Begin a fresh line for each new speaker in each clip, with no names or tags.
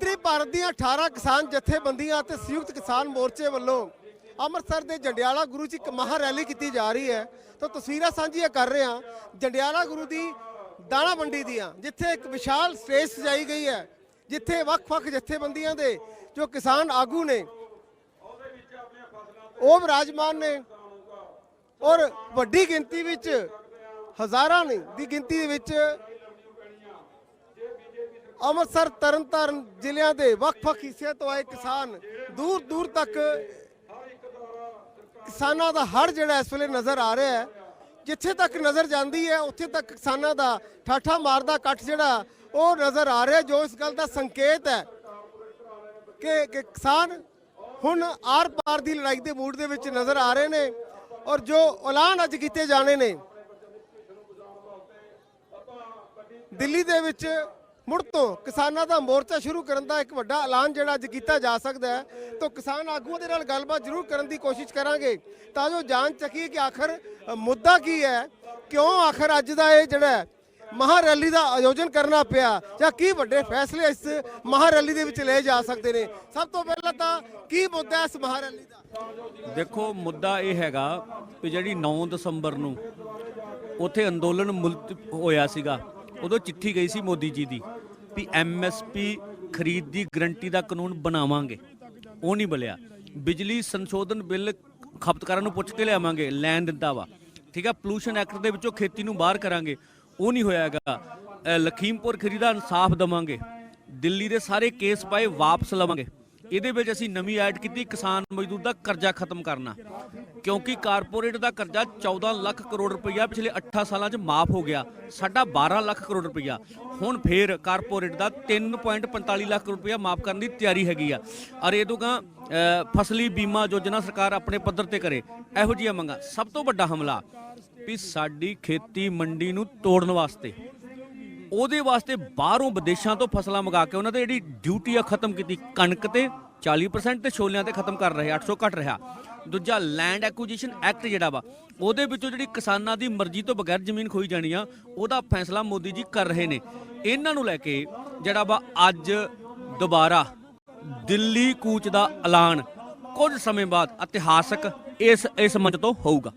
ਉੱਤਰੀ ਭਾਰਤ ਦੀਆਂ 18 ਕਿਸਾਨ ਜਥੇਬੰਦੀਆਂ ਅਤੇ ਸੰਯੁਕਤ ਕਿਸਾਨ ਮੋਰਚੇ ਵੱਲੋਂ ਅੰਮ੍ਰਿਤਸਰ ਦੇ ਜੰਡਿਆਲਾ ਗੁਰੂ 'ਚ ਇੱਕ ਮਹਾ ਰੈਲੀ ਕੀਤੀ ਜਾ ਰਹੀ ਹੈ। ਤਾਂ ਤਸਵੀਰਾਂ ਸਾਂਝੀਆਂ ਕਰ ਰਹੇ ਹਾਂ ਜੰਡਿਆਲਾ ਗੁਰੂ ਦੀ ਦਾਣਾ ਮੰਡੀ ਦੀਆਂ, ਜਿੱਥੇ ਇੱਕ ਵਿਸ਼ਾਲ ਸਟੇਜ ਸਜਾਈ ਗਈ ਹੈ, ਜਿੱਥੇ ਵੱਖ-ਵੱਖ ਜਥੇਬੰਦੀਆਂ ਦੇ ਜੋ ਕਿਸਾਨ ਆਗੂ ਨੇ, ਉਹ ਵਿਰਾਜਮਾਨ ਨੇ ਔਰ ਵੱਡੀ ਗਿਣਤੀ ਵਿੱਚ ਹਜ਼ਾਰਾਂ ਦੀ ਗਿਣਤੀ ਦੇ ਵਿੱਚ ਅੰਮ੍ਰਿਤਸਰ, ਤਰਨਤਾਰਨ ਜ਼ਿਲ੍ਹਿਆਂ ਦੇ ਵੱਖ-ਵੱਖ ਹਿੱਸਿਆਂ ਤੋਂ ਆਏ ਕਿਸਾਨ ਦੂਰ ਦੂਰ ਤੱਕ ਕਿਸਾਨਾਂ ਦਾ ਹੜ ਜਿਹੜਾ ਇਸ ਵੇਲੇ ਨਜ਼ਰ ਆ ਰਿਹਾ ਹੈ। ਜਿੱਥੇ ਤੱਕ ਨਜ਼ਰ ਜਾਂਦੀ ਹੈ, ਉੱਥੇ ਤੱਕ ਕਿਸਾਨਾਂ ਦਾ ਠਾਠਾ ਮਾਰਦਾ ਇਕੱਠ ਜਿਹੜਾ ਉਹ ਨਜ਼ਰ ਆ ਰਿਹਾ, ਜੋ ਇਸ ਗੱਲ ਦਾ ਸੰਕੇਤ ਹੈ ਕਿ ਕਿ ਕਿਸਾਨ ਹੁਣ ਆਰ-ਪਾਰ ਦੀ ਲੜਾਈ ਦੇ ਮੂਡ ਦੇ ਵਿੱਚ ਨਜ਼ਰ ਆ ਰਹੇ ਨੇ ਔਰ ਜੋ ਐਲਾਨ ਅੱਜ ਕੀਤੇ ਜਾਣੇ ਨੇ। ਦਿੱਲੀ ਦੇ ਵਿੱਚ ਮੁੜ ਤੋਂ ਕਿਸਾਨਾਂ ਦਾ ਮੋਰਚਾ ਸ਼ੁਰੂ ਕਰਨ ਦਾ ਇੱਕ ਵੱਡਾ ਐਲਾਨ ਜਿਹੜਾ ਅੱਜ ਕੀਤਾ ਜਾ ਸਕਦਾ ਹੈ, ਤਾਂ ਕਿਸਾਨ ਆਗੂਆਂ ਦੇ ਨਾਲ ਗੱਲਬਾਤ ਜ਼ਰੂਰ ਕਰਨ ਦੀ ਕੋਸ਼ਿਸ਼ ਕਰਾਂਗੇ। ਤਾਂ ਜੋ ਜਾਣ ਚੱਕੀਏ ਕਿ ਆਖਰ ਮੁੱਦਾ ਕੀ ਹੈ, ਕਿਉਂ ਆਖਰ ਅੱਜ ਦਾ ਇਹ ਜਿਹੜਾ ਹੈ ਮਹਾ ਰੈਲੀ ਦਾ ਆਯੋਜਨ ਕਰਨਾ ਪਿਆ, ਜਾਂ ਕੀ ਵੱਡੇ ਫੈਸਲੇ ਇਸ ਮਹਾ ਰੈਲੀ ਦੇ ਵਿੱਚ ਲਏ ਜਾ ਸਕਦੇ ਨੇ? ਸਭ ਤੋਂ ਪਹਿਲਾਂ ਤਾਂ ਕੀ ਮੁੱਦਾ ਇਸ ਮਹਾ ਰੈਲੀ ਦਾ?
ਦੇਖੋ, ਮੁੱਦਾ ਇਹ ਹੈਗਾ ਕਿ ਜਿਹੜੀ 9 ਦਸੰਬਰ ਨੂੰ ਉੱਥੇ ਅੰਦੋਲਨ ਮੁਲਤ ਹੋਇਆ ਸੀਗਾ। ਉਦੋਂ ਚਿੱਠੀ ਗਈ ਸੀ ਮੋਦੀ ਜੀ ਦੀ ਵੀ ਐਮਐਸਪੀ ਖਰੀਦ ਦੀ ਗਰੰਟੀ ਦਾ ਕਾਨੂੰਨ ਬਣਾਵਾਂਗੇ। ਉਹ ਨਹੀਂ ਬਲਿਆ। ਬਿਜਲੀ ਸੰਸ਼ੋਧਨ ਬਿੱਲ ਖਪਤਕਾਰਾਂ ਨੂੰ ਪੁੱਛ ਕੇ ਲਿਆਵਾਂਗੇ, ਲੈਣ ਦਿੰਦਾ ਵਾ। ਠੀਕ ਆ ਪੋਲੂਸ਼ਨ ਐਕਟ ਦੇ ਵਿੱਚੋਂ ਖੇਤੀ ਨੂੰ ਬਾਹਰ ਕਰਾਂਗੇ। ਉਹ ਨਹੀਂ ਹੋਇਆ ਹੈਗਾ। ਲਖੀਮਪੁਰ ਖਰੀਦਾ ਇਨਸਾਫ ਦਵਾਂਗੇ। ਦਿੱਲੀ ਦੇ ਸਾਰੇ ਕੇਸ ਪਾਏ ਵਾਪਸ ਲਵਾਂਗੇ। ਇਹਦੇ ਵਿੱਚ ਅਸੀਂ ਨਵੀਂ ਐਡ ਕੀਤੀ ਕਿਸਾਨ ਮਜ਼ਦੂਰ ਦਾ ਕਰਜ਼ਾ ਖਤਮ ਕਰਨਾ। ਕਿਉਂਕਿ ਕਾਰਪੋਰੇਟ ਦਾ ਕਰਜ਼ਾ 14 ਲੱਖ ਕਰੋੜ ਰੁਪਈਆ ਪਿਛਲੇ 8 ਸਾਲਾਂ 'ਚ ਮਾਫ ਹੋ ਗਿਆ। ਸਾਡਾ 12 ਲੱਖ ਕਰੋੜ ਰੁਪਈਆ। ਹੁਣ ਫੇਰ ਕਾਰਪੋਰੇਟ ਦਾ 3.45 ਲੱਖ ਰੁਪਈਆ ਮਾਫ ਕਰਨ ਦੀ ਤਿਆਰੀ ਹੈਗੀ ਆ। ਔਰ ਇਹ ਦੋਗਾ ਫਸਲੀ ਬੀਮਾ ਯੋਜਨਾ ਸਰਕਾਰ ਆਪਣੇ ਪੱਧਰ ਤੇ ਕਰੇ। ਇਹੋ ਜਿਹੀਆਂ ਮੰਗਾਂ। ਸਭ ਤੋਂ ਵੱਡਾ ਹਮਲਾ ਵੀ ਸਾਡੀ ਖੇਤੀ ਮੰਡੀ ਨੂੰ ਤੋੜਨ ਵਾਸਤੇ। ਉਹਦੇ ਵਾਸਤੇ ਬਾਹਰੋਂ ਵਿਦੇਸ਼ਾਂ ਤੋਂ ਫਸਲਾਂ ਮੰਗਾ ਕੇ ਉਹਨਾਂ ਤੇ ਜਿਹੜੀ ਡਿਊਟੀ ਆ ਖਤਮ ਕੀਤੀ। ਕਣਕ ਤੇ 40% ਤੇ ਛੋਲਿਆਂ ਤੇ ਖਤਮ ਕਰ ਰਹੇ 800 ਘਟ ਰਿਹਾ। ਦੂਜਾ ਲੈਂਡ ਐਕੁਜੀਸ਼ਨ ਐਕਟ ਜਿਹੜਾ ਵਾ, ਉਹਦੇ ਵਿੱਚੋਂ ਜਿਹੜੀ ਕਿਸਾਨਾਂ ਦੀ ਮਰਜ਼ੀ ਤੋਂ ਬਗੈਰ ਜ਼ਮੀਨ ਖੋਈ ਜਾਣੀ ਆ, ਉਹਦਾ ਫੈਸਲਾ ਮੋਦੀ ਜੀ ਕਰ ਰਹੇ ਨੇ। ਇਹਨਾਂ ਨੂੰ ਲੈ ਕੇ ਜਿਹੜਾ ਵਾ ਅੱਜ ਦੁਬਾਰਾ ਦਿੱਲੀ ਕੂਚ ਦਾ ਐਲਾਨ ਕੁਝ ਸਮੇਂ ਬਾਅਦ ਇਤਿਹਾਸਕ ਇਸ ਇਸ ਮੰਚ ਤੋਂ ਹੋਊਗਾ।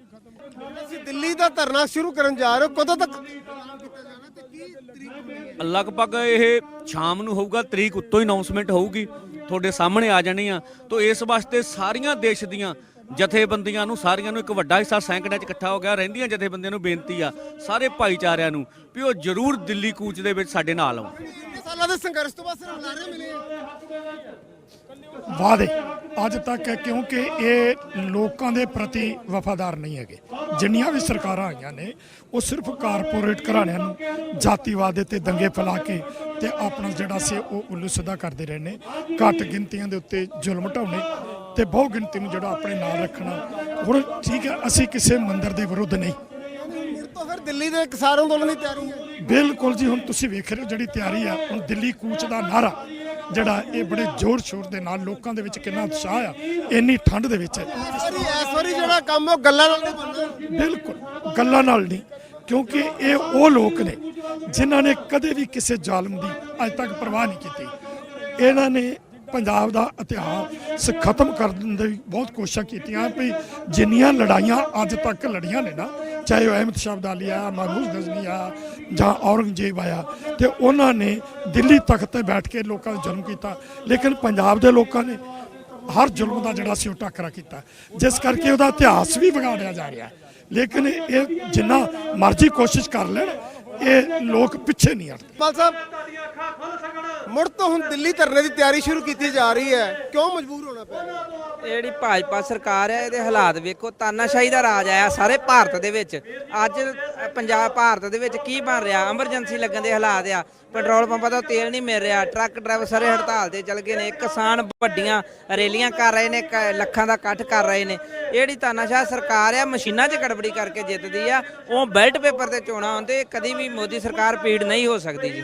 ਦਿੱਲੀ ਦਾ ਧਰਨਾ ਸ਼ੁਰੂ ਕਰਨ ਜਾ ਰਹੇ ਹੋ, ਕਦੋਂ ਤੱਕ ਐਲਾਨ ਕੀਤਾ ਜਾਣਾ ਤੇ ਕੀ ਤਰੀਕ
ਲਗਭਗ ਇਹ ਸ਼ਾਮ ਨੂੰ ਹੋਊਗਾ, ਤਰੀਕ ਉੱਤੋਂ ਹੀ ਅਨਾਉਂਸਮੈਂਟ ਹੋਊਗੀ। ਤੁਹਾਡੇ ਸਾਹਮਣੇ ਆ ਜਾਣੀ ਆ। ਤੋਂ ਇਸ ਵਾਸਤੇ ਸਾਰੀਆਂ ਦੇਸ਼ ਦੀਆਂ ਜਥੇਬੰਦੀਆਂ ਨੂੰ ਸਾਰੀਆਂ ਨੂੰ ਇੱਕ ਵੱਡਾ ਹਿੱਸਾ ਸੈਂਕੜਿਆਂ 'ਚ ਇਕੱਠਾ ਹੋ ਗਿਆ ਰਹਿੰਦੀਆਂ ਜਥੇਬੰਦੀਆਂ ਨੂੰ ਬੇਨਤੀ ਆ ਸਾਰੇ ਭਾਈਚਾਰਿਆਂ ਨੂੰ ਵੀ ਉਹ ਜ਼ਰੂਰ ਦਿੱਲੀ ਕੂਚ ਦੇ ਵਿੱਚ ਸਾਡੇ ਨਾਲ ਆਉਣ।
ਸਾਲਾਂ ਦੇ ਸੰਘਰਸ਼ ਤੋਂ ਬਾਅਦ ਸਿਰਫ ਲਾਰੇ ਮਿਲੇ? ਆ
ਵਾਅਦੇ ਅੱਜ ਤੱਕ ਕਿਉਂਕਿ ਇਹ ਲੋਕਾਂ ਦੇ ਪ੍ਰਤੀ ਵਫਾਦਾਰ ਨਹੀਂ ਹੈਗੇ। ਜਿੰਨੀਆਂ ਵੀ ਸਰਕਾਰਾਂ ਆਈਆਂ ਨੇ ਉਹ ਸਿਰਫ ਕਾਰਪੋਰੇਟ ਘਰਾਣਿਆਂ ਨੂੰ ਜਾਤੀਵਾਦ ਦੇ ਤੇ ਦੰਗੇ ਫੈਲਾ ਕੇ ਤੇ ਆਪਣਾ ਜਿਹੜਾ ਸੀ ਉਹ ਉੱਲੂ ਸਿੱਧਾ ਕਰਦੇ ਰਹੇ ਨੇ। ਘੱਟ ਗਿਣਤੀਆਂ ਦੇ ਉੱਤੇ ਜ਼ੁਲਮ ਢਾਉਣੇ ਤੇ ਬਹੁ ਗਿਣਤੀ ਨੂੰ ਜਿਹੜਾ ਆਪਣੇ ਨਾਲ ਰੱਖਣਾ। ਹੁਣ ਠੀਕ ਹੈ ਅਸੀਂ ਕਿਸੇ ਮੰਦਰ ਦੇ ਵਿਰੁੱਧ ਨਹੀਂ।
ਫਿਰ ਤੋਂ ਫਿਰ ਦਿੱਲੀ ਦੇ ਕਿਸਾਨ ਅੰਦੋਲਨ ਦੀ ਤਿਆਰੀ ਹੈ।
ਬਿਲਕੁਲ ਜੀ ਹੁਣ ਤੁਸੀਂ ਵੇਖ ਰਹੇ ਹੋ ਜਿਹੜੀ ਤਿਆਰੀ ਆ ਹੁਣ ਦਿੱਲੀ ਕੂਚ ਦਾ ਨਾਰਾ ਜਿਹੜਾ ਇਹ ਬੜੇ ਜ਼ੋਰ ਸ਼ੋਰ ਦੇ ਨਾਲ ਲੋਕਾਂ ਦੇ ਵਿੱਚ ਕਿੰਨਾ ਉਤਸ਼ਾਹ ਆ ਇੰਨੀ ਠੰਡ ਦੇ ਵਿੱਚ।
ਇਸ ਵਾਰੀ ਇਸ ਵਾਰੀ ਜਿਹੜਾ ਕੰਮ ਉਹ ਗੱਲਾਂ ਨਾਲ ਨਹੀਂ ਬਣਨਾ
ਬਿਲਕੁਲ ਗੱਲਾਂ ਨਾਲ ਨਹੀਂ। ਕਿਉਂਕਿ ਇਹ ਉਹ ਲੋਕ ਨੇ ਜਿਨ੍ਹਾਂ ਨੇ ਕਦੇ ਵੀ ਕਿਸੇ ਜ਼ਾਲਮ ਦੀ ਅੱਜ ਤੱਕ ਪਰਵਾਹ ਨਹੀਂ ਕੀਤੀ। ਇਹਨਾਂ ਨੇ ਪੰਜਾਬ ਦਾ ਇਤਿਹਾਸ ਖਤਮ ਕਰਨ ਦੀ ਬਹੁਤ ਕੋਸ਼ਿਸ਼ਾਂ ਕੀਤੀਆਂ ਵੀ ਜਿੰਨੀਆਂ ਲੜਾਈਆਂ ਅੱਜ ਤੱਕ ਲੜੀਆਂ ਨੇ ਨਾ, ਚਾਹੇ ਉਹ ਅਹਿਮਦ ਸ਼ਾਹ ਅਬਦਾਲੀ ਆ, ਮਹਿਮੂਦ ਗਜ਼ਨੀ ਆ ਜਾਂ ਔਰੰਗਜ਼ੇਬ ਆਇਆ, ਤੇ ਉਹਨਾਂ ਨੇ ਦਿੱਲੀ ਤਖਤ ਤੇ ਬੈਠ ਕੇ ਲੋਕਾਂ ਦਾ ਜ਼ੁਲਮ ਕੀਤਾ। ਲੇਕਿਨ ਪੰਜਾਬ ਦੇ ਲੋਕਾਂ ਨੇ ਹਰ ਜ਼ੁਲਮ ਦਾ ਜਿਹੜਾ ਸੀ ਉਹ ਟਾਕਰਾ ਕੀਤਾ। ਜਿਸ ਕਰਕੇ ਉਹਦਾ ਇਤਿਹਾਸ ਵੀ ਵਿਗਾੜਿਆ ਜਾ ਰਿਹਾ। ਲੇਕਿਨ ਇਹ ਜਿੰਨਾ ਮਰਜ਼ੀ ਕੋਸ਼ਿਸ਼ ਕਰ ਲੈਣ, ਇਹ ਲੋਕ ਪਿੱਛੇ ਨਹੀਂ ਹਟਦੇ।
ਪਾਲ ਸਾਹਿਬ ਮੁੜ ਤੋਂ ਹੁਣ ਦਿੱਲੀ ਧਰਨੇ ਦੀ ਤਿਆਰੀ ਸ਼ੁਰੂ ਕੀਤੀ ਜਾ ਰਹੀ ਹੈ। ਕਿਉਂ ਮਜਬੂਰ ਹੋਣਾ ਪਿਆ?
ਇਹ ਜਿਹੜੀ ਭਾਜਪਾ ਸਰਕਾਰ ਹੈ ਇਹਦੇ ਹਾਲਾਤ ਵੇਖੋ ਤਾਨਾਸ਼ਾਹੀ ਦਾ ਰਾਜ ਆਇਆ ਸਾਰੇ ਭਾਰਤ ਦੇ ਵਿੱਚ। ਅੱਜ ਪੰਜਾਬ ਭਾਰਤ ਦੇ ਵਿੱਚ ਕੀ ਬਣ ਰਿਹਾ? ਐਮਰਜੈਂਸੀ ਲੱਗਣ ਦੇ ਹਾਲਾਤ ਆ। ਪੈਟਰੋਲ ਪੰਪਾਂ ਤੋਂ ਤੇਲ ਨਹੀਂ ਮਿਲ ਰਿਹਾ। ਟਰੱਕ ਡਰਾਈਵਰ ਸਾਰੇ ਹੜਤਾਲ ਤੇ ਚਲ ਗਏ ਨੇ। ਕਿਸਾਨ ਵੱਡੀਆਂ ਰੈਲੀਆਂ ਕਰ ਰਹੇ ਨੇ ਕ- ਲੱਖਾਂ ਦਾ ਇਕੱਠ ਕਰ ਰਹੇ ਨੇ। ਇਹ ਜਿਹੜੀ ਤਾਨਾਸ਼ਾਹ ਸਰਕਾਰ ਆ ਮਸ਼ੀਨਾਂ 'ਚ ਗੜਬੜੀ ਕਰਕੇ ਜਿੱਤਦੀ ਆ। ਉਹ ਬੈਲਟ ਪੇਪਰ ਤੇ ਚੋਣਾਂ ਹੁੰਦੇ ਕਦੀ ਵੀ ਮੋਦੀ ਸਰਕਾਰ ਪੀੜ ਨਹੀਂ ਹੋ ਸਕਦੀ ਜੀ।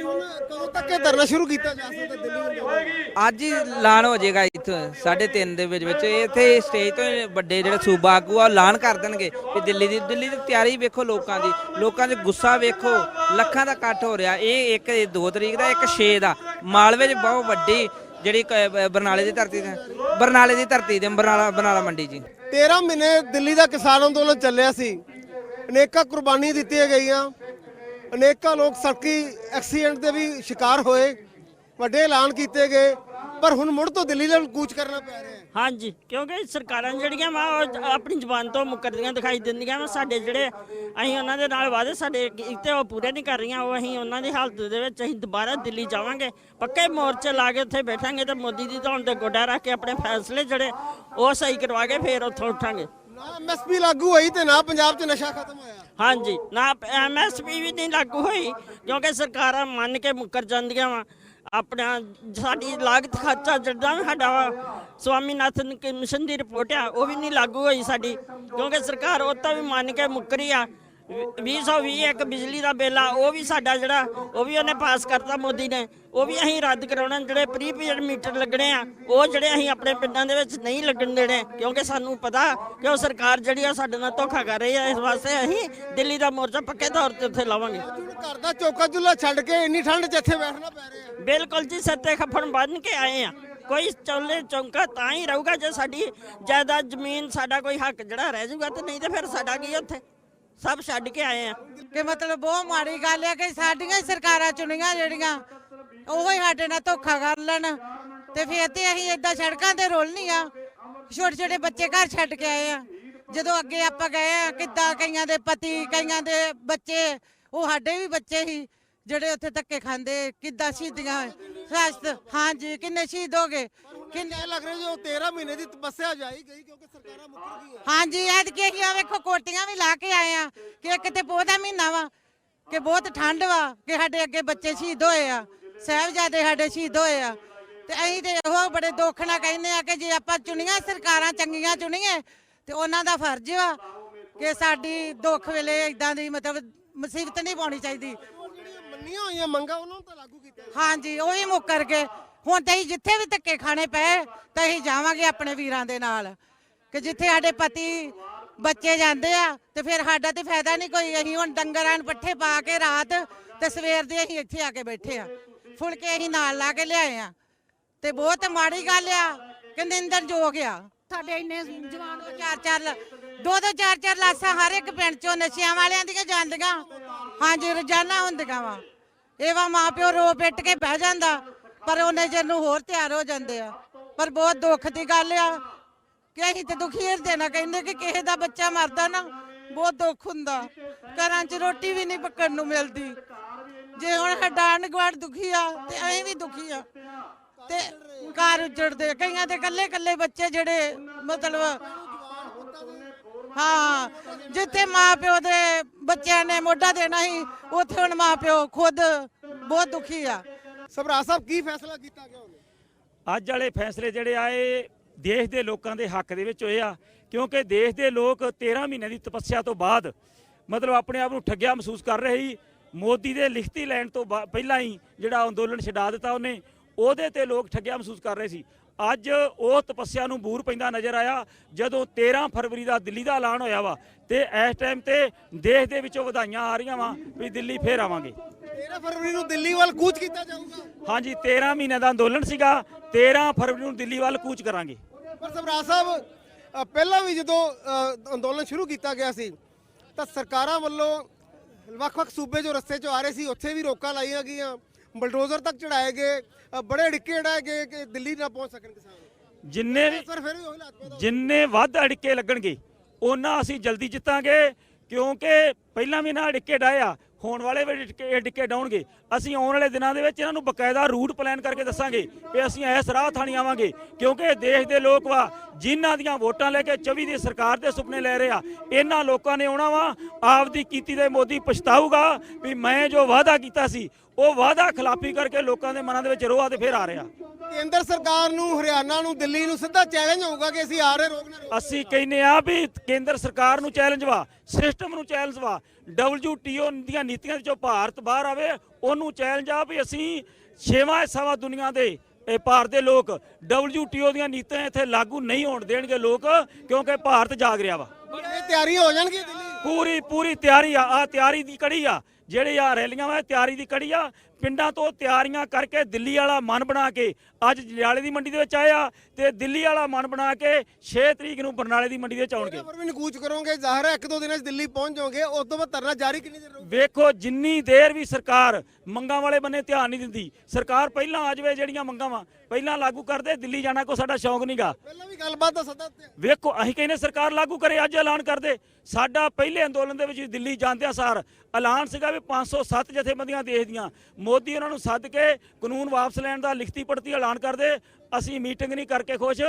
ਯਾਨੀ ਹੁਣ ਹੁਣ ਕਦੋਂ ਤੱਕ ਇਹ ਧਰਨਾ ਸ਼ੁਰੂ ਕੀਤਾ ਜਾ ਸਕਦਾ ਦਿੱਲੀ
ਅੱਜ ਹੀ ਐਲਾਨ ਹੋ ਜਾਏਗਾ ਇੱਥੇ 3:30 ਦੇ ਵਿੱਚ ਵਿੱਚ। ਇੱਥੇ ਸਟੇਜ ਤੋਂ ਹੀ ਵੱਡੇ ਜਿਹੜੇ ਸੂਬਾ ਆਗੂ ਆ ਉਹ ਐਲਾਨ ਕਰ ਦੇਣਗੇ ਕਿ ਦਿੱਲੀ ਦੀ ਦਿੱਲੀ ਦੀ ਤਿਆਰੀ ਵੇਖੋ ਲੋਕਾਂ ਦੀ। ਲੋਕਾਂ 'ਚ ਗੁੱਸਾ ਵੇਖੋ ਲੱਖਾਂ ਦਾ ਇਕੱਠ ਹੋ ਰਿਹਾ। ਇਹ ਇੱਕ 2 ਤਰੀਕ ਦਾ ਇੱਕ 6 ਦਾ। ਮਾਲਵੇ 'ਚ ਬਹੁਤ ਵੱਡੀ ਜਿਹੜੀ ਕ- ਬਰਨਾਲੇ ਦੀ ਧਰਤੀ ਤੇ ਬਰਨਾਲੇ ਦੀ ਧਰਤੀ ਤੇ ਬਰਨਾਲਾ ਬਰਨਾਲਾ ਮੰਡੀ ਜੀ।
13 ਮਹੀਨੇ ਦਿੱਲੀ ਦਾ ਕਿਸਾਨ ਅੰਦੋਲਨ ਚੱਲਿਆ ਸੀ। ਅਨੇਕਾਂ ਕੁਰਬਾਨੀਆਂ ਦਿੱਤੀਆਂ ਗਈਆਂ। ਅਨੇਕਾਂ ਲੋਕ ਸੜਕੀ ਐਕਸੀਡੈਂਟ ਦੇ ਵੀ ਸ਼ਿਕਾਰ ਹੋਏ, ਵੱਡੇ ਐਲਾਨ ਕੀਤੇ ਗਏ, ਪਰ ਹੁਣ ਮੁੜ ਤੋਂ ਦਿੱਲੀ ਵੱਲ ਕੂਚ ਕਰਨਾ ਪੈ ਰਿਹਾ ਹੈ।
ਹਾਂਜੀ, ਕਿਉਂਕਿ ਸਰਕਾਰਾਂ ਜਿਹੜੀਆਂ ਵਾ, ਉਹ ਆਪਣੀ ਜ਼ੁਬਾਨ ਤੋਂ ਮੁਕਰਦੀਆਂ ਦਿਖਾਈ ਦਿੰਦੀਆਂ ਵਾ, ਸਾਡੇ ਜਿਹੜੇ ਅਸੀਂ ਉਹਨਾਂ ਦੇ ਨਾਲ ਵਾਅਦੇ ਸਾਡੇ ਕੀਤੇ ਉਹ ਪੂਰੇ ਨਹੀਂ ਕਰ ਰਹੀਆਂ, ਉਹ ਅਸੀਂ ਉਹਨਾਂ ਦੀ ਹਾਲਤ ਦੇ ਵਿੱਚ ਅਸੀਂ ਦੁਬਾਰਾ ਦਿੱਲੀ ਜਾਵਾਂਗੇ। ਪੱਕੇ ਮੋਰਚੇ ਲਾ ਕੇ ਉੱਥੇ ਬੈਠਾਂਗੇ ਤੇ ਮੋਦੀ ਦੀ ਧੌਣ ਤੇ ਗੋਡਾ ਰੱਖ ਕੇ ਆਪਣੇ ਫੈਸਲੇ ਜਿਹੜੇ ਉਹ ਸਹੀ ਕਰਵਾ ਕੇ ਫੇਰ ਉੱਥੋਂ ਉੱਠਾਂਗੇ।
ਨਾ ਐਮਐਸਪੀ ਲਾਗੂ ਹੋਈ ਤੇ ਨਾ ਪੰਜਾਬ 'ਚ ਨਸ਼ਾ ਖਤਮ ਹੋਇਆ।
ਹਾਂਜੀ, ਨਾ ਐਮਐਸਪੀ ਵੀ ਨਹੀਂ ਲਾਗੂ ਹੋਈ, ਕਿਉਂਕਿ ਸਰਕਾਰਾਂ ਮੰਨ ਕੇ ਮੁੱਕਰ ਜਾਂਦੀਆਂ ਵਾ। ਆਪਣਾ ਸਾਡੀ ਲਾਗਤ ਖਰਚਾ ਜਿਹੜਾ ਵੀ ਸਾਡਾ ਵਾ, ਸਵਾਮੀਨਾਥਨ ਕਮਿਸ਼ਨ ਦੀ ਰਿਪੋਰਟ ਆ, ਉਹ ਵੀ ਨਹੀਂ ਲਾਗੂ ਹੋਈ ਸਾਡੀ, ਕਿਉਂਕਿ ਸਰਕਾਰ ਉਹ ਤਾਂ ਵੀ ਮੰਨ ਕੇ ਮੁੱਕਰੀ ਆ। 2020 ਇੱਕ ਬਿਜਲੀ ਦਾ ਬਿੱਲ ਆ ਉਹ ਵੀ ਸਾਡਾ ਜਿਹੜਾ ਉਹ ਵੀ ਉਹਨੇ ਪਾਸ ਕਰਤਾ ਮੋਦੀ ਨੇ। ਉਹ ਵੀ ਅਸੀਂ ਰੱਦ ਕਰਾਉਣਾ ਜਿਹੜੇ ਪ੍ਰੀਪੇਡ ਮੀਟਰ ਲੱਗਣੇ ਆ ਉਹ ਜਿਹੜੇ ਅਸੀਂ ਆਪਣੇ ਪਿੰਡਾਂ ਦੇ ਵਿੱਚ ਨਹੀਂ ਲੱਗਣ ਦੇਣੇ ਕਿਉਂਕਿ ਸਾਨੂੰ ਪਤਾ ਕਿ ਉਹ ਸਰਕਾਰ ਜਿਹੜੀ ਆ ਸਾਡੇ ਨਾਲ ਧੋਖਾ ਕਰ ਰਹੀ ਆ ਇਸ ਵਾਸਤੇ ਅਸੀਂ ਦਿੱਲੀ ਦਾ ਮੋਰਚਾ ਪੱਕੇ ਤੌਰ ਤੇ ਉੱਥੇ ਲਾਵਾਂਗੇ।
ਘਰ ਦਾ ਚੌਕਾ ਚੁੱਲ੍ਹਾ ਛੱਡ ਕੇ ਇੰਨੀ ਠੰਡ 'ਚ ਇੱਥੇ ਬੈਠਣਾ ਪੈ ਰਿਹਾ।
ਬਿਲਕੁਲ ਜੀ ਸਿਰ ਤੇ ਖੱਫਣ ਬੰਨ ਕੇ ਆਏ ਆ। ਕੋਈ ਚੌਲੇ ਚੌਂਕਾ ਤਾਂ ਹੀ ਰਹੂਗਾ ਜੇ ਸਾਡੀ ਜਾਇਦਾਦ ਜ਼ਮੀਨ ਸਾਡਾ ਕੋਈ ਹੱਕ ਜਿਹੜਾ ਰਹਿ ਜਾਊਗਾ ਤੇ ਨਹੀਂ ਤੇ ਫਿਰ ਸਾਡਾ ਕੀ ਉੱਥੇ? ਸਭ ਛੱਡ ਕੇ ਆਏ ਆ।
ਕਿ ਮਤਲਬ ਬਹੁਤ ਮਾੜੀ ਗੱਲ ਹੈ ਕਿ ਸਾਡੀਆਂ ਹੀ ਸਰਕਾਰਾਂ ਚੁਣੀਆਂ ਜਿਹੜੀਆਂ, ਉਹ ਹੀ ਸਾਡੇ ਨਾਲ ਧੋਖਾ ਕਰ ਲੈਣ। ਤੇ ਫਿਰ ਤੇ ਅਸੀਂ ਏਦਾਂ ਸੜਕਾਂ ਤੇ ਰੋਲਨੀ ਆ। ਛੋਟੇ ਛੋਟੇ ਬੱਚੇ ਘਰ ਛੱਡ ਕੇ ਆਏ ਆ। ਜਦੋਂ ਅੱਗੇ ਆਪਾਂ ਗਏ ਆ, ਕਿੱਦਾਂ ਕਈਆਂ ਦੇ ਪਤੀ, ਕਈਆਂ ਦੇ ਬੱਚੇ, ਉਹ ਸਾਡੇ ਵੀ ਬੱਚੇ ਸੀ। ਜਿਹੜੇ ਉੱਥੇ ਧੱਕੇ ਖਾਂਦੇ ਕਿੱਦਾਂ ਸ਼ਹੀਦੀਆਂ ਸਸਤ ਹਾਂਜੀ ਕਿੰਨੇ ਸ਼ਹੀਦ ਹੋ ਗਏ?
ਕਿੰਨੇ ਇਹ ਲੱਗ ਰਿਹਾ ਜੋ 13 ਮਹੀਨੇ ਦੀ ਤਪੱਸਿਆ ਜਾਈ ਗਈ ਕਿਉਂਕਿ ਸਰਕਾਰਾਂ ਮੁੱਕਰ ਗਈਆਂ
ਹਾਂਜੀ ਐਤਕੀ ਅਸੀਂ ਆ ਵੇਖੋ ਕੋਟੀਆਂ ਵੀ ਲਾ ਕੇ ਆਏ ਆ ਕਿ ਇੱਕ ਤੇ ਪੋਹ ਦਾ ਮਹੀਨਾ ਵਾ ਕਿ ਬਹੁਤ ਠੰਡ ਵਾ ਕਿ ਸਾਡੇ ਅੱਗੇ ਬੱਚੇ ਸ਼ਹੀਦ ਹੋਏ ਆ ਸਾਹਿਬਜ਼ਾਦੇ ਸਾਡੇ ਸ਼ਹੀਦ ਹੋਏ ਆ। ਤੇ ਅਸੀਂ ਤੇ ਇਹੋ ਬੜੇ ਦੁੱਖ ਨਾਲ ਕਹਿੰਦੇ ਆ ਕਿ ਜੇ ਆਪਾਂ ਚੁਣੀਆਂ ਸਰਕਾਰਾਂ ਚੰਗੀਆਂ ਚੁਣੀਏ ਤੇ ਉਹਨਾਂ ਦਾ ਫਰਜ਼ ਵਾ ਕਿ ਸਾਡੀ ਦੁੱਖ ਵੇਲੇ ਇਦਾਂ ਦੀ ਮਤਲਬ ਮੁਸੀਬਤ ਨਹੀਂ ਪਾਉਣੀ ਚਾਹੀਦੀ।
ਮੰਨੀਆਂ ਹੋਈਆਂ ਮੰਗਾਂ, ਉਹਨਾਂ ਨੂੰ ਤਾਂ ਲਾਗੂ ਕੀਤਾ
ਹਾਂਜੀ, ਉਹ ਮੁੱਕਰ ਗਏ। ਹੁਣ ਤੇ ਜਿੱਥੇ ਵੀ ਧੱਕੇ ਖਾਣੇ ਪਏ, ਤਾਂ ਅਸੀਂ ਜਾਵਾਂਗੇ ਆਪਣੇ ਵੀਰਾਂ ਦੇ ਨਾਲ। ਕਿ ਜਿੱਥੇ ਸਾਡੇ ਪਤੀ ਬੱਚੇ ਜਾਂਦੇ ਆ, ਤੇ ਫਿਰ ਸਾਡਾ ਤੇ ਫਾਇਦਾ ਨਹੀਂ ਕੋਈ। ਅਸੀਂ ਹੁਣ ਡੰਗਰਾਂ ਨੂੰ ਪੱਠੇ ਪਾ ਕੇ ਰਾਤ ਤੇ ਸਵੇਰ ਦੇ ਅਸੀਂ ਇੱਥੇ ਆ ਕੇ ਬੈਠੇ ਆ। ਫੁਲਕੇ ਅਸੀਂ ਨਾਲ ਲਾ ਕੇ ਲਿਆਏ ਆ। ਤੇ ਬਹੁਤ ਮਾੜੀ ਗੱਲ ਆ ਕਿ ਨਿੰਦਣ ਯੋਗ ਆ। ਸਾਡੇ ਇੰਨੇ ਜਵਾਨ ਚਾਰ ਚਾਰ ਦੋ ਦੋ ਚਾਰ ਚਾਰ ਲਾਸਾਂ ਹਰ ਇੱਕ ਪਿੰਡ ਚੋਂ ਨਸ਼ਿਆਂ ਵਾਲਿਆਂ ਦੀਆਂ ਜਾਂਦੀਆਂ। ਹਾਂਜੀ, ਰੋਜ਼ਾਨਾ ਹੁੰਦੀਆਂ ਵਾ। ਵਾ ਮਾਂ ਰੋ ਪਿੱਟ ਕੇ ਬਹਿ ਜਾਂਦਾ, ਪਰ ਉਹਨੇ ਜਰ ਨੂੰ ਹੋਰ ਤਿਆਰ ਹੋ ਜਾਂਦੇ ਆ। ਪਰ ਬਹੁਤ ਦੁੱਖ ਦੀ ਗੱਲ ਆ ਕਿ ਅਸੀਂ ਤੇ ਦੁਖੀ ਹਿਰਦੇ ਨਾਲ ਕਹਿੰਦੇ ਕਿ ਕਿਸੇ ਦਾ ਬੱਚਾ ਮਰਦਾ ਨਾ, ਬਹੁਤ ਦੁੱਖ ਹੁੰਦਾ। ਘਰਾਂ 'ਚ ਰੋਟੀ ਵੀ ਨਹੀਂ ਪੱਕਣ ਨੂੰ ਮਿਲਦੀ। ਜੇ ਹੁਣ ਸਾਡਾ ਆਂਢ ਗੁਆਂਢ ਦੁਖੀ ਆ, ਤੇ ਅਸੀਂ ਵੀ ਦੁਖੀ ਆ। ਤੇ ਘਰ ਉਜੜਦੇ ਕਈਆਂ ਦੇ ਇਕੱਲੇ ਇਕੱਲੇ ਬੱਚੇ ਜਿਹੜੇ ਮਤਲਬ ਹਾਂ ਜਿੱਥੇ ਮਾਪਿਓ ਦੇ ਬੱਚਿਆਂ ਨੇ ਮੋਢਾ ਦੇਣਾ ਸੀ ਉੱਥੇ ਹੁਣ ਮਾਪਿਓ ਖੁਦ ਬਹੁਤ ਦੁਖੀ ਆ।
ਸਭਰਾ ਸਾਹਿਬ ਕੀ ਫੈਸਲਾ ਕੀਤਾ ਗਿਆ ਉਹਨੇ
ਅੱਜ ਵਾਲੇ ਫੈਸਲੇ ਜਿਹੜੇ ਆਏ ਦੇਸ਼ ਦੇ ਲੋਕਾਂ ਦੇ ਹੱਕ ਦੇ ਵਿੱਚ ਹੋਏ ਆ ਕਿਉਂਕਿ ਦੇਸ਼ ਦੇ ਲੋਕ 13 ਮਹੀਨੇ ਦੀ ਤਪੱਸਿਆ ਤੋਂ ਬਾਅਦ ਮਤਲਬ ਆਪਣੇ ਆਪ ਨੂੰ ਠੱਗਿਆ ਮਹਿਸੂਸ ਕਰ ਰਹੇ ਸੀ। ਮੋਦੀ ਦੇ ਲਿਖਤੀ ਲੈਣ ਤੋਂ ਬਾ- ਪਹਿਲਾਂ ਹੀ ਜਿਹੜਾ ਅੰਦੋਲਨ ਛਡਾ ਦਿੱਤਾ ਉਹਨੇ ਉਹਦੇ ਤੇ ਲੋਕ ਠੱਗਿਆ ਮਹਿਸੂਸ ਕਰ ਰਹੇ ਸੀ। ਅੱਜ ਉਹ ਤਪੱਸਿਆ ਨੂੰ ਬੂਰ ਪੈਂਦਾ ਨਜ਼ਰ ਆਇਆ ਜਦੋਂ 13 ਫਰਵਰੀ ਦਾ ਦਿੱਲੀ ਦਾ ਐਲਾਨ ਹੋਇਆ ਵਾ ਤੇ ਇਸ ਟਾਈਮ ਤੇ ਦੇਸ਼ ਦੇ ਵਿੱਚੋਂ ਵਧਾਈਆਂ ਆ ਰਹੀਆਂ ਵਾ ਵੀ ਦਿੱਲੀ ਫੇਰ ਆਵਾਂਗੇ।
13 ਫਰਵਰੀ ਨੂੰ ਦਿੱਲੀ ਵੱਲ ਕੂਚ ਕੀਤਾ ਜਾਊਗਾ।
ਹਾਂਜੀ 13 ਮਹੀਨਿਆਂ ਦਾ ਅੰਦੋਲਨ ਸੀਗਾ 13 ਫਰਵਰੀ ਨੂੰ ਦਿੱਲੀ ਵੱਲ ਕੂਚ ਕਰਾਂਗੇ।
ਪਰ ਸਭਰਾ ਸਾਹਿਬ ਪਹਿਲਾਂ ਵੀ ਜਦੋਂ ਅੰਦੋਲਨ ਸ਼ੁਰੂ ਕੀਤਾ ਗਿਆ ਸੀ ਤਾਂ ਸਰਕਾਰਾਂ ਵੱਲੋਂ ਵੱਖ-ਵੱਖ ਸੂਬੇ ਜੋ ਰਸਤੇ 'ਚੋਂ ਆ ਰਹੇ ਸੀ ਉੱਥੇ ਵੀ ਰੋਕਾਂ ਲਾਈਆਂ ਗਈਆਂ। ਬਲਡੋਜ਼ਰ ਤੱਕ ਚੜਾਏ ਗਏ ਅ, ਬੜੇ ਅੜਿੱਕੇ ਉਡਾਏ ਗਏ ਕਿ ਦਿੱਲੀ ਨਾ ਪਹੁੰਚ ਸਕਣ ਕਿਸਾਨ।
ਜਿੰਨੇ ਵੀ
ਪਰ ਫਿਰ ਵੀ ਉਹੀ ਹਾਲਾਤ ਪੈਦਾ
ਜਿੰਨੇ ਵੱਧ ਅੜਿੱਕੇ ਲੱਗਣਗੇ ਉਹਨਾਂ ਅਸੀਂ ਜਲਦੀ ਜਿੱਤਾਂਗੇ ਕਿਉਂਕਿ ਪਹਿਲਾਂ ਵੀ ਨਾ ਅੜਿੱਕੇ ਡਾਏ ਆ ਹੋਣ ਵਾਲੇ ਵੀ ਅੜਿੱਕੇ ਅੜਿੱਕੇ ਡਾਉਣਗੇ। ਅਸੀਂ ਆਉਣ ਵਾਲੇ ਦਿਨਾਂ ਦੇ ਵਿੱਚ ਇਹਨਾਂ ਨੂੰ ਬਕਾਇਦਾ ਰੂਟ ਪਲਾਨ ਕਰਕੇ ਦੱਸਾਂਗੇ ਵੀ ਅਸੀਂ ਇਸ ਰਾਹ ਥਾਣੀ ਆਵਾਂਗੇ ਕਿਉਂਕਿ ਇਹ ਦੇਸ਼ ਦੇ ਲੋਕ ਵਾ ਜਿਨ੍ਹਾਂ ਦੀਆਂ ਵੋਟਾਂ ਲੈ ਕੇ 24 ਦੀ ਸਰਕਾਰ ਦੇ ਸੁਪਨੇ ਲੈ ਰਿਹਾ ਇਹਨਾਂ ਲੋਕਾਂ ਨੇ ਆਉਣਾ ਵਾ ਆਪਦੀ ਕੀਤੀ ਦੇ ਮੋਦੀ ਪਛਤਾਊਗਾ ਵੀ ਮੈਂ ਜੋ ਵਾਅਦਾ ਕੀਤਾ ਸੀ ਉਹ ਵਾਅਦਾ ਖਿਲਾਫੀ ਕਰਕੇ ਲੋਕਾਂ ਦੇ ਮਨਾਂ ਦੇ ਵਿੱਚ ਰੋਹ ਆ ਤੇ ਫਿਰ ਆ ਰਿਹਾ।
ਕੇਂਦਰ ਸਰਕਾਰ ਨੂੰ ਹਰਿਆਣਾ ਨੂੰ ਦਿੱਲੀ ਨੂੰ ਸਿੱਧਾ ਚੈਲੰਜ ਹੋਊਗਾ ਕਿ ਅਸੀਂ ਆ ਰਹੇ ਰੋਕ ਨਾ
ਅਸੀਂ ਕਹਿੰਦੇ ਆ ਵੀ ਕੇਂਦਰ ਸਰਕਾਰ ਨੂੰ ਚੈਲੰਜ ਵਾ ਸਿਸਟਮ ਨੂੰ ਚੈਲੰਜ ਵਾ WTO ਦੀਆਂ ਨੀਤੀਆਂ ਵਿੱਚੋਂ ਭਾਰਤ ਬਾਹਰ ਆਵੇ ਉਹਨੂੰ ਚੈਲੰਜ ਆ ਵੀ ਅਸੀਂ ਛੇਵਾਂ ਹਿੱਸਾ ਵਾ ਦੁਨੀਆ ਦੇ ਇਹ ਭਾਰਤ ਦੇ ਲੋਕ WTO ਦੀਆਂ ਨੀਤੀਆਂ ਇੱਥੇ ਲਾਗੂ ਨਹੀਂ ਹੋਣ ਦੇਣਗੇ ਲੋਕ ਕਿਉਂਕਿ ਭਾਰਤ ਜਾਗ ਰਿਹਾ ਵਾ।
ਇਹ ਤਿਆਰੀਆਂ ਹੋ ਜਾਣਗੀਆਂ ਦਿੱਲੀ
ਪੂਰੀ ਪੂਰੀ ਤਿਆਰੀ ਆ ਆ ਤਿਆਰੀ ਦੀ ਕੜੀ ਆ। ਜਿਹੜੇ ਆ ਰੈਲੀਆਂ ਵਾ ਤਿਆਰੀ ਦੀ ਕੜੀ ਆ ਪਿੰਡਾਂ ਤੋਂ ਤਿਆਰੀਆਂ ਕਰਕੇ ਦਿੱਲੀ ਵਾਲਾ ਮਨ ਬਣਾ ਕੇ ਅੱਜ ਜਲਿਆਲੇ ਦੀ ਮੰਡੀ ਦੇ ਵਿੱਚ ਆਇਆ ਤੇ ਦਿੱਲੀ ਵਾਲਾ ਮਨ ਬਣਾ ਕੇ 6 ਤਰੀਕ ਨੂੰ ਬਰਨਾਲੇ ਦੀ ਮੰਡੀ ਦੇ ਵਿੱਚ ਆਉਣਗੇ।
ਪਰ ਵੀ ਨਹੀਂ ਕੂਚ ਕਰੋਗੇ ਜ਼ਾਹਿਰ ਹੈ ਇੱਕ ਦੋ ਦਿਨਾਂ 'ਚ ਦਿੱਲੀ ਪਹੁੰਚ ਜਾਓਗੇ ਉਸ ਤੋਂ ਬਾਅਦ ਧਰਨਾ ਜਾਰੀ ਕਿੰਨੀ ਦੇਰ ਰਹੂਗਾ?
ਵੇਖੋ ਜਿੰਨੀ ਦੇਰ ਵੀ ਸਰਕਾਰ ਮੰਗਾਂ ਵਾਲੇ ਬੰਨੇ ਧਿਆਨ ਨਹੀਂ ਦਿੰਦੀ ਸਰਕਾਰ ਪਹਿਲਾਂ ਆ ਜਾਵੇ ਜਿਹੜੀਆਂ ਮੰਗਾਂ ਵਾ ਪਹਿਲਾਂ ਲਾਗੂ ਕਰਦੇ ਦਿੱਲੀ ਜਾਣਾ ਕੋ ਸਾਡਾ ਸ਼ੌਂਕ ਨਹੀਂਗਾ
ਪਹਿਲਾਂ ਵੀ ਗੱਲਬਾਤ ਦਾ ਸੱਦਾ
ਵੇਖੋ ਅਸੀਂ ਕਹਿੰਦੇ ਸਰਕਾਰ ਲਾਗੂ ਕਰੇ ਅੱਜ ਐਲਾਨ ਕਰਦੇ। ਸਾਡਾ ਪਹਿਲੇ ਅੰਦੋਲਨ ਦੇ ਵਿੱਚ ਦਿੱਲੀ ਜਾਂਦਿਆਂ ਸਾਰ ਐਲਾਨ ਸੀਗਾ ਵੀ 507 ਜਥੇਬੰਦੀਆਂ ਦੇਸ਼ ਦੀਆਂ। ਮੋਦੀ ਉਹਨਾਂ ਨੂੰ ਸੱਦ ਕੇ ਕਾਨੂੰਨ ਵਾਪਸ ਲੈਣ ਦਾ ਲਿਖਤੀ ਪੜਤੀ ਐਲਾਨ ਕਰਦੇ ਅਸੀਂ ਮੀਟਿੰਗ ਨਹੀਂ ਕਰਕੇ ਖੁਸ਼,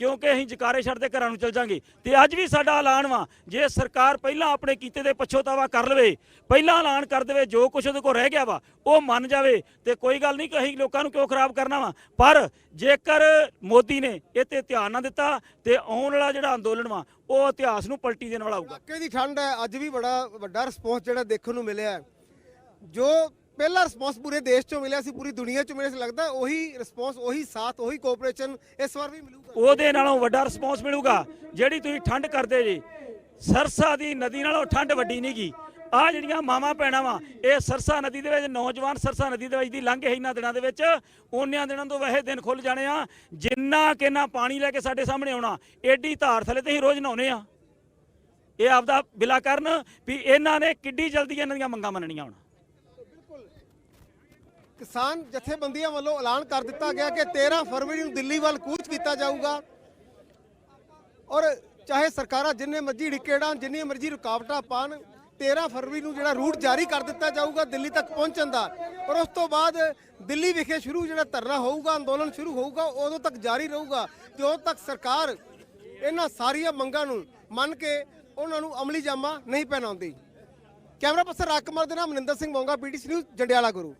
ਕਿਉਂਕਿ ਅਸੀਂ ਜਕਾਰੇ ਛੱਡਦੇ ਘਰਾਂ ਨੂੰ ਚਲ ਜਾਾਂਗੇ। ਤੇ ਅੱਜ ਵੀ ਸਾਡਾ ਐਲਾਨ ਵਾ, ਜੇ ਸਰਕਾਰ ਪਹਿਲਾਂ ਆਪਣੇ ਕੀਤੇ ਦੇ ਪਛੋਤਾਵਾ ਕਰ ਲਵੇ, ਪਹਿਲਾਂ ਐਲਾਨ ਕਰ ਦੇਵੇ, ਜੋ ਕੁਝ ਉਹਦੇ ਕੋਲ ਰਹਿ ਗਿਆ ਵਾ, ਉਹ ਮੰਨ ਜਾਵੇ, ਤੇ ਕੋਈ ਗੱਲ ਨਹੀਂ ਕਿ ਅਸੀਂ ਲੋਕਾਂ ਨੂੰ ਕਿਉਂ ਖਰਾਬ ਕਰਨਾ ਵਾ। ਪਰ ਜੇਕਰ ਮੋਦੀ ਨੇ ਇਹ ਤੇ ਧਿਆਨ ਨਾ ਦਿੱਤਾ, ਤੇ ਆਉਣ ਵਾਲਾ ਜਿਹੜਾ ਅੰਦੋਲਨ ਵਾ, ਉਹ ਇਤਿਹਾਸ ਨੂੰ ਪਲਟੀ ਦੇਣ ਵਾਲਾ ਹੋਊਗਾ।
ਇਲਾਕੇ ਦੀ ਠੰਡ ਹੈ, ਅੱਜ ਵੀ ਬੜਾ ਵੱਡਾ ਰਿਸਪੌਂਸ ਜਿਹੜਾ ਦੇਖਣ ਨੂੰ ਮਿਲਿਆ ਜੋ ਪਹਿਲਾ ਰਿਸਪੌਂਸ ਪੂਰੇ ਦੇਸ਼ ਚੋਂ ਮਿਲਿਆ ਸੀ, ਪੂਰੀ ਦੁਨੀਆ ਚੋਂ ਮਿਲਿਆ ਸੀ, ਲੱਗਦਾ ਉਹੀ ਰਿਸਪੌਂਸ ਉਹੀ ਸਾਥ, ਉਹੀ ਕੋਆਪਰੇਸ਼ਨ ਇਸ ਵਾਰ ਵੀ ਮਿਲੂਗਾ।
ਉਹਦੇ ਨਾਲੋਂ ਵੱਡਾ ਰਿਸਪੌਂਸ ਮਿਲੂਗਾ, ਜਿਹੜੀ ਤੁਸੀਂ ਠੰਡ ਕਰਦੇ ਜੀ, ਸਰਸਾ ਦੀ ਨਦੀ ਨਾਲੋਂ ਠੰਡ ਵੱਡੀ ਨਹੀਂਗੀ ਆ ਜਿਹੜੀਆਂ ਮਾਵਾਂ ਪੈਣਾ ਵਾ, ਇਹ ਸਰਸਾ ਨਦੀ ਦੇ ਵਿੱਚ, ਨੌਜਵਾਨ ਸਰਸਾ ਨਦੀ ਦੇ ਵਿੱਚ ਦੀ ਲੰਘੇ ਇਹਨਾਂ ਦਿਨਾਂ ਦੇ ਵਿੱਚ ਉਹਨਿਆਂ ਦਿਨਾਂ ਤੋਂ ਵੈਸੇ ਦਿਨ ਖੁੱਲ ਜਾਣੇ ਆ, ਜਿੰਨਾ ਕਿੰਨਾ ਪਾਣੀ ਲੈ ਕੇ ਸਾਡੇ ਸਾਹਮਣੇ ਆਉਣਾ, ਏਡੀ ਧਾਰ ਥਲੇ ਤੇ ਹੀ ਰੋਜ਼ ਨਹਾਉਨੇ ਆ। ਇਹ ਆਪਦਾ ਬਿਲਾ ਕਰਨ ਵੀ ਇਹਨਾਂ ਨੇ ਕਿੱਡੀ ਜਲਦੀ ਇਹਨਾਂ ਦੀਆਂ ਮੰਗਾਂ ਮੰਨਣੀਆਂ ਹੋਣਾ।
ਕਿਸਾਨ ਜਥੇਬੰਦੀਆਂ ਵੱਲੋਂ ਐਲਾਨ ਕਰ ਦਿੱਤਾ ਗਿਆ ਕਿ 13 ਫਰਵਰੀ ਨੂੰ ਦਿੱਲੀ ਵੱਲ ਕੂਚ ਕੀਤਾ ਜਾਊਗਾ। ਔਰ ਚਾਹੇ ਸਰਕਾਰਾਂ ਜਿੰਨੇ ਮਰਜ਼ੀ ਢਿੱਕੇੜਾਂ ਜਿੰਨੀ ਮਰਜ਼ੀ ਰੁਕਾਵਟਾਂ ਪਾਣ 13 ਫਰਵਰੀ ਨੂੰ ਜਿਹੜਾ ਰੂਟ ਜਾਰੀ ਕਰ ਦਿੱਤਾ ਜਾਊਗਾ ਦਿੱਲੀ ਤੱਕ ਪਹੁੰਚਣ ਦਾ। ਔਰ ਉਸ ਤੋਂ ਬਾਅਦ ਦਿੱਲੀ ਵਿਖੇ ਸ਼ੁਰੂ ਜਿਹੜਾ ਧਰਨਾ ਹੋਊਗਾ, ਅੰਦੋਲਨ ਸ਼ੁਰੂ ਹੋਊਗਾ ਉਦੋਂ ਤੱਕ ਜਾਰੀ ਰਹੂਗਾ। ਤੇ ਉਦੋਂ ਤੱਕ ਸਰਕਾਰ ਇਹਨਾਂ ਸਾਰੀਆਂ ਮੰਗਾਂ ਨੂੰ ਮੰਨ ਕੇ ਉਹਨਾਂ ਨੂੰ ਅਮਲੀ ਜਾਮਾ ਨਹੀਂ ਪਹਿਨਾਉਂਦੀ। ਕੈਮਰਾ ਪਰਸਨ ਰਾਜਕੁਮਾਰ ਦੇ ਨਾਮ ਮਨਿੰਦਰ ਸਿੰਘ ਮੋਂਗਾ, ਪੀਟੀਸੀ ਨਿਊਜ਼, ਜੰਡਿਆਲਾ ਗੁਰੂ।